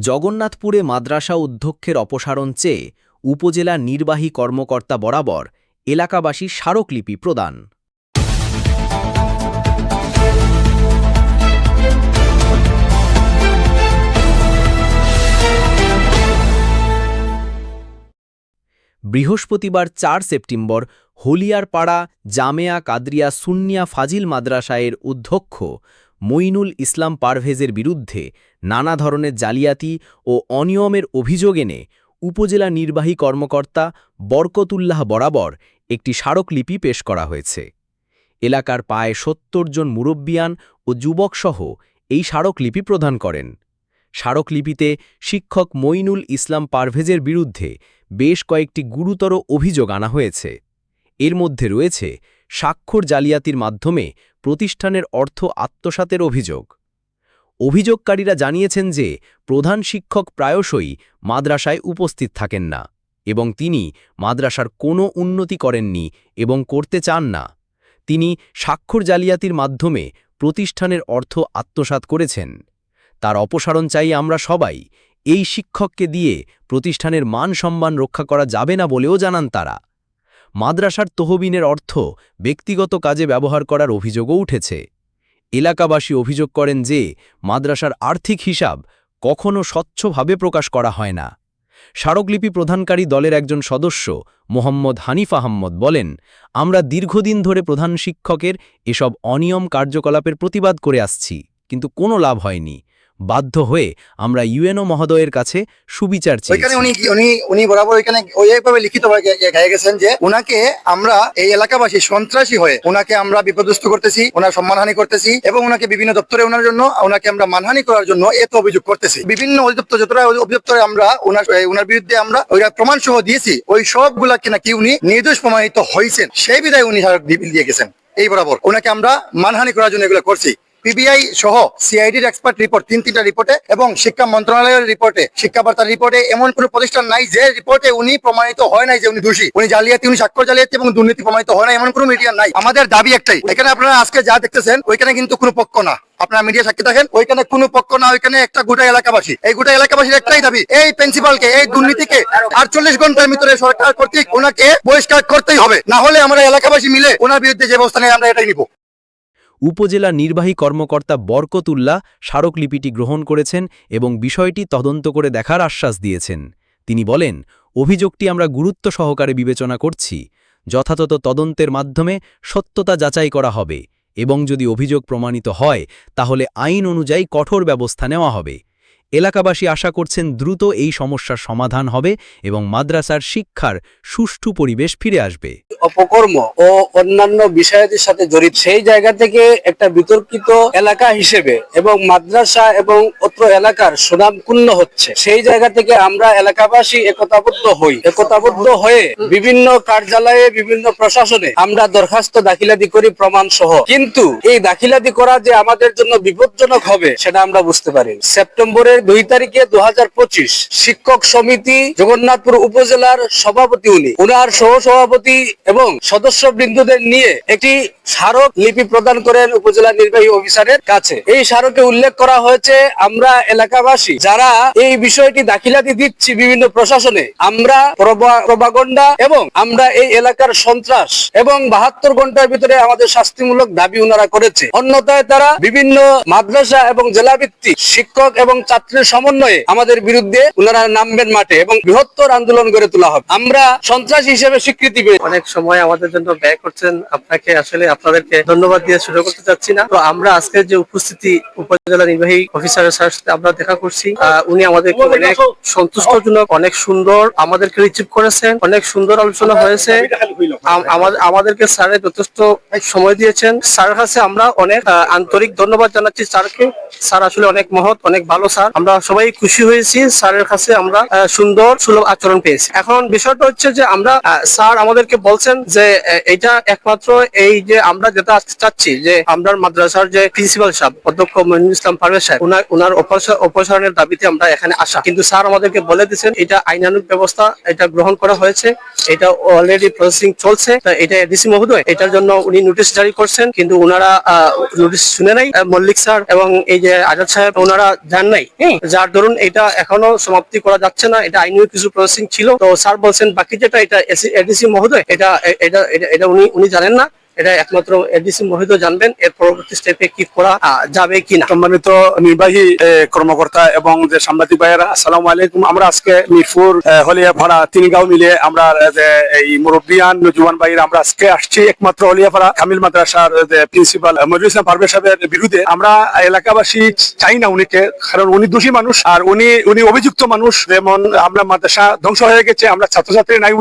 জগন্নাথপুরে মাদ্রাসা অধ্যক্ষের অপসারণ চেয়ে উপজেলা নির্বাহী কর্মকর্তা বরাবর এলাকাবাসী স্মারকলিপি প্রদান। বৃহস্পতিবার চার সেপ্টেম্বর হলিয়ারপাড়া জামেয়া কাদরিয়া সুন্নিয়া ফাজিল মাদ্রাসায়ের অধ্যক্ষ মইনুল ইসলাম পারভেজের বিরুদ্ধে নানা ধরনের জালিয়াতি ও অনিয়মের অভিযোগ এনে উপজেলা নির্বাহী কর্মকর্তা বরকতুল্লাহ বরাবর একটি স্মারকলিপি পেশ করা হয়েছে। এলাকার পায়ে সত্তর জন মুরব্বিয়ান ও যুবকসহ এই স্মারকলিপি প্রদান করেন। স্মারকলিপিতে শিক্ষক মইনুল ইসলাম পারভেজের বিরুদ্ধে বেশ কয়েকটি গুরুতর অভিযোগ আনা হয়েছে। এর মধ্যে রয়েছে স্বাক্ষর জালিয়াতির মাধ্যমে প্রতিষ্ঠানের অর্থ আত্মসাতের অভিযোগ। অভিযোগকারীরা জানিয়েছেন যে, প্রধান শিক্ষক প্রায়শই মাদ্রাসায় উপস্থিত থাকেন না এবং তিনি মাদ্রাসার কোনো উন্নতি করেননি এবং করতে চান না। তিনি স্বাক্ষর জালিয়াতির মাধ্যমে প্রতিষ্ঠানের অর্থ আত্মসাৎ করেছেন। তার অপসারণ চাই আমরা সবাই। এই শিক্ষককে দিয়ে প্রতিষ্ঠানের মান সম্মান রক্ষা করা যাবে না বলেও জানান তারা। মাদ্রাসার তহবিনের অর্থ ব্যক্তিগত কাজে ব্যবহার করার অভিযোগও উঠেছে। এলাকাবাসী অভিযোগ করেন যে, মাদ্রাসার আর্থিক হিসাব কখনও স্বচ্ছভাবে প্রকাশ করা হয় না। স্মারকলিপি প্রধানকারী দলের একজন সদস্য, মোহাম্মদ হানিফ আহম্মদ, বলেন, আমরা দীর্ঘদিন ধরে প্রধান শিক্ষকের এসব অনিয়ম কার্যকলাপের প্রতিবাদ করে আসছি, কিন্তু কোনো লাভ হয়নি। বাধ্য হয়ে আমরা ইউএনও মহোদয়ের কাছে সুবিচার এই সন্ত্রাসী হয়ে জন্য আমরা মানহানি করার জন্য অভিযোগ করতেছি। বিভিন্ন যতটা আমরা বিরুদ্ধে আমরা প্রমাণ সহ দিয়েছি, ওই সবগুলা কিনা কি উনি নির্দোষ প্রমাণিত হয়েছেন সেই বিধায় উনি দিয়ে গেছেন। এই বরাবর। ওনাকে আমরা মানহানি করার জন্য এগুলো করছি। পিবিআই সহ সিআইডির এক্সপার্ট রিপোর্ট তিন তিনটা রিপোর্টে এবং শিক্ষা মন্ত্রণালয়ের রিপোর্টে শিক্ষা বার্তার রিপোর্টে এমন কোনো প্রতিষ্ঠান নাই যে রিপোর্টে উনি প্রমাণিত হয় নাই যে উনি দোষী। উনি জালিয়াতি, উনি স্বাক্ষর জালিয়াতি এবং দুর্নীতি প্রমাণিত হয় না এমন কোনো মিডিয়া নাই। আমাদের দাবি একটাই, এখানে আপনারা আজকে যা দেখতেছেন, ওইখানে কিন্তু কোনো পক্ষ না। আপনারা মিডিয়া সাক্ষী থাকেন, ওইখানে কোনো পক্ষ না, ওইখানে একটা গোটা এলাকাবাসী। এই গোটা এলাকাবাসীর একটাই দাবি, এই প্রিন্সিপালকে এই দুর্নীতিকে আটচল্লিশ ঘণ্টার ভিতরে সরকার কর্তৃক ওনাকে বহিষ্কার করতেই হবে। না হলে আমরা এলাকাবাসী মিলে ওনার বিরুদ্ধে যে ব্যবস্থা নেই, আমরা এটাই নিব। উপজেলা নির্বাহী কর্মকর্তা বরকতুল্লাহ স্মারকলিপিটি গ্রহণ করেছেন এবং বিষয়টি তদন্ত করে দেখার আশ্বাস দিয়েছেন। তিনি বলেন, অভিযোগটি আমরা গুরুত্ব সহকারে বিবেচনা করছি। যথাযথ তদন্তের মাধ্যমে সত্যতা যাচাই করা হবে এবং যদি অভিযোগ প্রমাণিত হয়, তাহলে আইন অনুযায়ী কঠোর ব্যবস্থা নেওয়া হবে। এলাকাবাসী আশা করছেন দ্রুত এই সমস্যার সমাধান হবে এবং মাদ্রাসার শিক্ষার সুষ্ঠু পরিবেশ ফিরে আসবে। অপকর্ম ও অন্যান্য বিষয়াদির সাথে জড়িত সেই জায়গা থেকে একটা বিতর্কিত এলাকা হিসেবে এবং মাদ্রাসা এবং অত্র এলাকার সুনাম ক্ষুণ্ণ হচ্ছে। সেই জায়গা থেকে আমরা এলাকাবাসী একতাবদ্ধ হই, একতাবদ্ধ হয়ে বিভিন্ন কার্যালয়ে, বিভিন্ন প্রশাসনে আমরা দরখাস্ত দাখিলাতি করি প্রমাণ সহ কিন্তু এই দাখিলাদি করা যে আমাদের জন্য বিপজ্জনক হবে, সেটা আমরা বুঝতে পারি সেপ্টেম্বরের দুই তারিখে দু হাজার পঁচিশ শিক্ষক সমিতি জগন্নাথপুর উপজেলার সভাপতি উনি। উনার সহ সভাপতি এবং সদস্য বৃন্দদের নিয়ে একটি স্মারক লিপি প্রদান করেন উপজেলা নির্বাহী অফিসারের কাছে। এই স্মারকে উল্লেখ করা হয়েছে, আমরা এলাকাবাসী যারা এই বিষয়টি দাখিলাতি দিচ্ছি বিভিন্ন প্রশাসনে, আমরা প্রবাগন্ডা এবং আমরা এই এলাকার সন্ত্রাস এবং বাহাত্তর ঘণ্টার ভিতরে আমাদের শাস্তিমূলক দাবি ওনারা করেছে। অন্যথায় তারা বিভিন্ন মাদ্রাসা এবং জেলা ভিত্তিক শিক্ষক এবং ছাত্রের সমন্বয়ে আমাদের বিরুদ্ধে ওনারা নামবেন মাঠে এবং বৃহত্তর আন্দোলন গড়ে তোলা হবে। আমরা সন্ত্রাস হিসেবে স্বীকৃতি পেয়ে অনেক সময় আমাদের জন্য ব্যয় করছেন আপনাকে। আসলে আপনাদেরকে ধন্যবাদ দিয়ে শুরু করতে চাচ্ছি না। তো আমরা আজকের যে উপস্থিতি উপজেলা নির্বাহী অফিসারের সাথে আমরা দেখা করছি। উনি আমাদেরকে অনেক সন্তুষ্টজনক অনেক সুন্দর আমাদেরকে রিসিভ করেছেন অনেক সুন্দর আলোচনা হয়েছে। আমাদেরকে স্যারের যথেষ্ট সময় দিয়েছেন। স্যারের কাছে আমরা অনেক আহ, আন্তরিক ধন্যবাদ জানাচ্ছি স্যারকে। স্যার আসলে অনেক মহৎ অনেক ভালো স্যার। আমরা সবাই খুশি হয়েছি, স্যারের কাছে আমরা সুন্দর, সুলভ আচরণ পেয়েছি। এখন বিষয়টা হচ্ছে যে আমরা স্যার আমাদেরকে বলছেন যে এটা একমাত্র এই যে আমরা যেটা চাচ্ছি যে আমরা মাদ্রাসার যে প্রিন্সিপাল সাহেব, অধ্যক্ষ মইনুল ইসলাম পারভেজ সাহেব ওনার অপসারণের দাবিতে আমরা এখানে আসা। কিন্তু স্যার আমাদেরকে বলে দিচ্ছেন এটা আইনানুক ব্যবস্থা, এটা গ্রহণ করা হয়েছে, এটা অলরেডি প্রসেসিং চলছে এটা এডিসি মহোদয়, এটার জন্য উনি নোটিশ জারি করছেন, কিন্তু ওনারা নোটিশ শুনে নাই মল্লিক স্যার এবং এই যে আজাদ সাহেব ওনারা যান নাই। হয়নি যার ধরুন এটা এখনও সমাপ্তি করা যাচ্ছে না, এটা আইনীয় কিছু প্রসেসিং ছিল। তো স্যার বলছেন বাকি যেটা, এটা এডিসি মহোদয় এটা, এটা- এটা উনি উনি জানেন না। এটা একমাত্র এডিসি মহোদয় জানবেন এর পরবর্তী স্টেপে কি করা যাবে কিনা। সম্মানিত নির্বাহী কর্মকর্তা এবং যে সাংবাদিক ভাইয়েরা আসসালামু আলাইকুম। আমরা আজকে মিরপুর এ, হলিয়াপাড়া তিনগাঁও মিলে আমরা যে এই মুরব্বিয়ান জুয়ান ভাইয়েরা আমরা আজকে আসছি। একমাত্র হলিয়াপাড়া কামিল মাদ্রাসার যে প্রিন্সিপাল মজুর ইসলাম সাহেবের বিরুদ্ধে। আমরা এলাকাবাসী চাই না উনিকে কারণ উনি দোষী মানুষ আর উনি উনি অভিযুক্ত মানুষ। যেমন আমরা মাদ্রাসা ধ্বংস হয়ে গেছে আমরা ছাত্রছাত্রী নাই